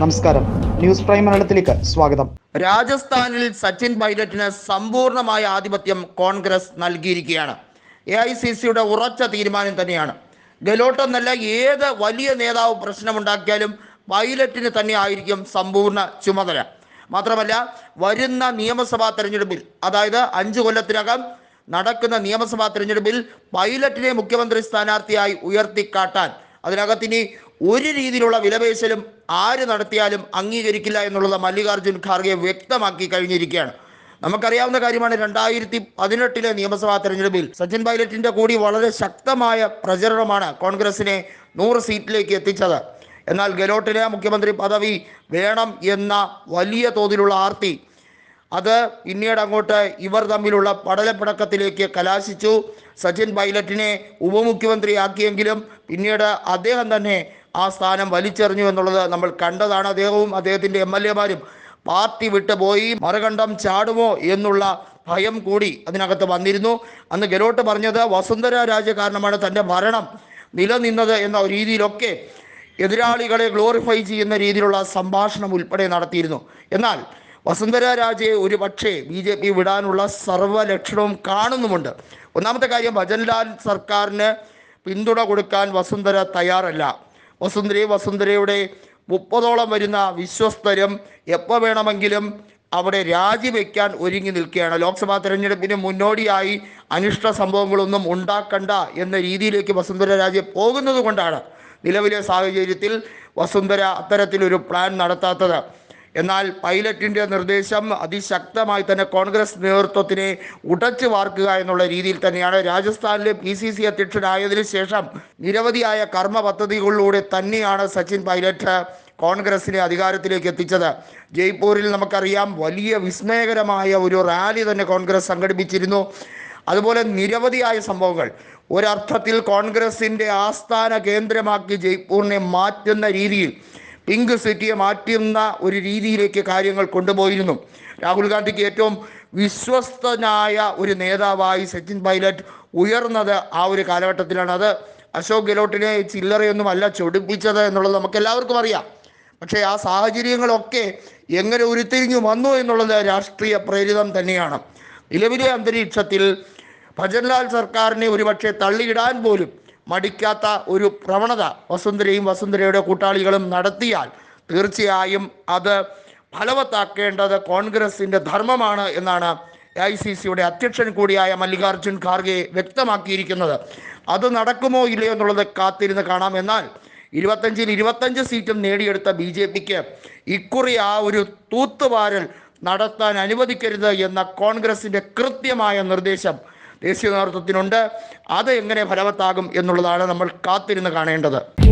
നമസ്കാരം. News prime മലയാളത്തിലേക്ക് സ്വാഗതം. രാജസ്ഥാനിൽ സച്ചിൻ പൈലറ്റിന് സമ്പൂർണമായ ആധിപത്യം കോൺഗ്രസ് നൽകിയിരിക്കുകയാണ്. എ ഐ സി സിയുടെ ഉറച്ച തീരുമാനം തന്നെയാണ്. ഗലോട്ട് എന്നല്ല ഏത് വലിയ നേതാവ് പ്രശ്നമുണ്ടാക്കിയാലും പൈലറ്റിന് തന്നെ ആയിരിക്കും സമ്പൂർണ ചുമതല. മാത്രമല്ല വരുന്ന നിയമസഭാ തെരഞ്ഞെടുപ്പിൽ അതായത് അഞ്ചു കൊല്ലത്തിനകം നടക്കുന്ന നിയമസഭാ തെരഞ്ഞെടുപ്പിൽ പൈലറ്റിനെ മുഖ്യമന്ത്രി സ്ഥാനാർത്ഥിയായി ഉയർത്തിക്കാട്ടാൻ അതിനകത്തിനി ഒരു രീതിയിലുള്ള വിലപേശലും ആര് നടത്തിയാലും അംഗീകരിക്കില്ല എന്നുള്ളത് മല്ലികാർജുൻ ഖാർഗെ വ്യക്തമാക്കി കഴിഞ്ഞിരിക്കുകയാണ്. നമുക്കറിയാവുന്ന കാര്യമാണ് രണ്ടായിരത്തി പതിനെട്ടിലെ നിയമസഭാ തെരഞ്ഞെടുപ്പിൽ സച്ചിൻ പൈലറ്റിന്റെ കൂടി വളരെ ശക്തമായ പ്രചരണമാണ് കോൺഗ്രസിനെ നൂറ് സീറ്റിലേക്ക് എത്തിച്ചത്. എന്നാൽ ഗെലോട്ടിന് മുഖ്യമന്ത്രി പദവി വേണം എന്ന വലിയ തോതിലുള്ള ആർത്തി അത് പിന്നീട് അങ്ങോട്ട് ഇവർ തമ്മിലുള്ള പടലപ്പിണക്കത്തിലേക്ക് കലാശിച്ചു. സച്ചിൻ പൈലറ്റിനെ ഉപമുഖ്യമന്ത്രിയാക്കിയെങ്കിലും പിന്നീട് അദ്ദേഹം തന്നെ ആ സ്ഥാനം വലിച്ചെറിഞ്ഞു എന്നുള്ളത് നമ്മൾ കണ്ടതാണ്. അദ്ദേഹവും അദ്ദേഹത്തിന്റെ എം എൽ എമാരും പാർട്ടി വിട്ടു പോയി മറുകണ്ഠം ചാടുമോ എന്നുള്ള ഭയം കൂടി അതിനകത്ത് വന്നിരുന്നു. അന്ന് ഗെലോട്ട് പറഞ്ഞത് വസുന്ധര രാജ കാരണമാണ് തന്റെ ഭരണം നിലനിന്നത് എന്ന രീതിയിലൊക്കെ എതിരാളികളെ ഗ്ലോറിഫൈ ചെയ്യുന്ന രീതിയിലുള്ള സംഭാഷണം ഉൾപ്പെടെ നടത്തിയിരുന്നു. എന്നാൽ വസുന്ധര രാജയെ ഒരു പക്ഷേ ബി ജെ പി വിടാനുള്ള സർവലക്ഷണവും കാണുന്നുമുണ്ട്. ഒന്നാമത്തെ കാര്യം ഭജൻലാൽ സർക്കാരിന് പിന്തുണ കൊടുക്കാൻ വസുന്ധര തയ്യാറല്ല. വസുന്ധരയും വസുന്ധരയുടെ മുപ്പതോളം വരുന്ന വിശ്വസ്തരും എപ്പോൾ വേണമെങ്കിലും അവിടെ രാജിവെക്കാൻ ഒരുങ്ങി നിൽക്കുകയാണ്. ലോക്സഭാ തെരഞ്ഞെടുപ്പിന് മുന്നോടിയായി അനിഷ്ട സംഭവങ്ങളൊന്നും ഉണ്ടാക്കണ്ട എന്ന രീതിയിലേക്ക് വസുന്ധര രാജെ പോകുന്നത് കൊണ്ടാണ് നിലവിലെ സാഹചര്യത്തിൽ വസുന്ധര അത്തരത്തിലൊരു പ്ലാൻ നടത്താത്തത്. എന്നാൽ പൈലറ്റിന്റെ നിർദ്ദേശം അതിശക്തമായി തന്നെ കോൺഗ്രസ് നേതൃത്വത്തിനെ ഉടച്ചു വാർക്കുക എന്നുള്ള രീതിയിൽ തന്നെയാണ്. രാജസ്ഥാനിലെ പി സി സി അധ്യക്ഷനായതിനു ശേഷം നിരവധിയായ കർമ്മ പദ്ധതികളിലൂടെ തന്നെയാണ് സച്ചിൻ പൈലറ്റ് കോൺഗ്രസിനെ അധികാരത്തിലേക്ക് എത്തിച്ചത്. ജയ്പൂരിൽ നമുക്കറിയാം വലിയ വിസ്മയകരമായ ഒരു റാലി തന്നെ കോൺഗ്രസ് സംഘടിപ്പിച്ചിരുന്നു. അതുപോലെ നിരവധിയായ സംഭവങ്ങൾ. ഒരർത്ഥത്തിൽ കോൺഗ്രസിന്റെ ആസ്ഥാന കേന്ദ്രമാക്കി ജയ്പൂരിനെ മാറ്റുന്ന രീതിയിൽ പിങ്ക് സിറ്റിയെ മാറ്റുന്ന ഒരു രീതിയിലേക്ക് കാര്യങ്ങൾ കൊണ്ടുപോയിരുന്നു. രാഹുൽ ഗാന്ധിക്ക് ഏറ്റവും വിശ്വസ്തനായ ഒരു നേതാവായി സച്ചിൻ പൈലറ്റ് ഉയർന്നത് ആ ഒരു കാലഘട്ടത്തിലാണ്. അത് അശോക് ഗെലോട്ടിനെ ചില്ലറയൊന്നും അല്ല ചൊടിപ്പിച്ചത് എന്നുള്ളത് നമുക്ക് എല്ലാവർക്കും അറിയാം. പക്ഷേ ആ സാഹചര്യങ്ങളൊക്കെ എങ്ങനെ ഉരുത്തിരിഞ്ഞു വന്നു എന്നുള്ളത് രാഷ്ട്രീയ പ്രേരിതം തന്നെയാണ്. നിലവിലെ അന്തരീക്ഷത്തിൽ ഭജൻലാൽ സർക്കാരിനെ ഒരുപക്ഷെ തള്ളിയിടാൻ പോലും മടിക്കാത്ത ഒരു പ്രവണത വസുന്ധരയും വസുന്ധരയുടെ കൂട്ടാളികളും നടത്തിയാൽ തീർച്ചയായും അത് ഫലവത്താക്കേണ്ടത് കോൺഗ്രസിന്റെ ധർമ്മമാണ് എന്നാണ് എ ഐ സി സിയുടെ അധ്യക്ഷൻ കൂടിയായ മല്ലികാർജുൻ ഖാർഗെ വ്യക്തമാക്കിയിരിക്കുന്നത്. അത് നടക്കുമോ ഇല്ലയോ എന്നുള്ളത് കാത്തിരുന്ന് കാണാം. എന്നാൽ ഇരുപത്തഞ്ചിൽ ഇരുപത്തഞ്ച് സീറ്റും നേടിയെടുത്ത ബി ജെ പിക്ക് ഇക്കുറി ആ ഒരു തൂത്തുവാരൽ നടത്താൻ അനുവദിക്കരുത് എന്ന കോൺഗ്രസിന്റെ കൃത്യമായ നിർദ്ദേശം ദേശീയ നേതൃത്വത്തിനുണ്ട്. അത് എങ്ങനെ ഫലവത്താകും എന്നുള്ളതാണ് നമ്മൾ കാത്തിരുന്ന് കാണേണ്ടത്.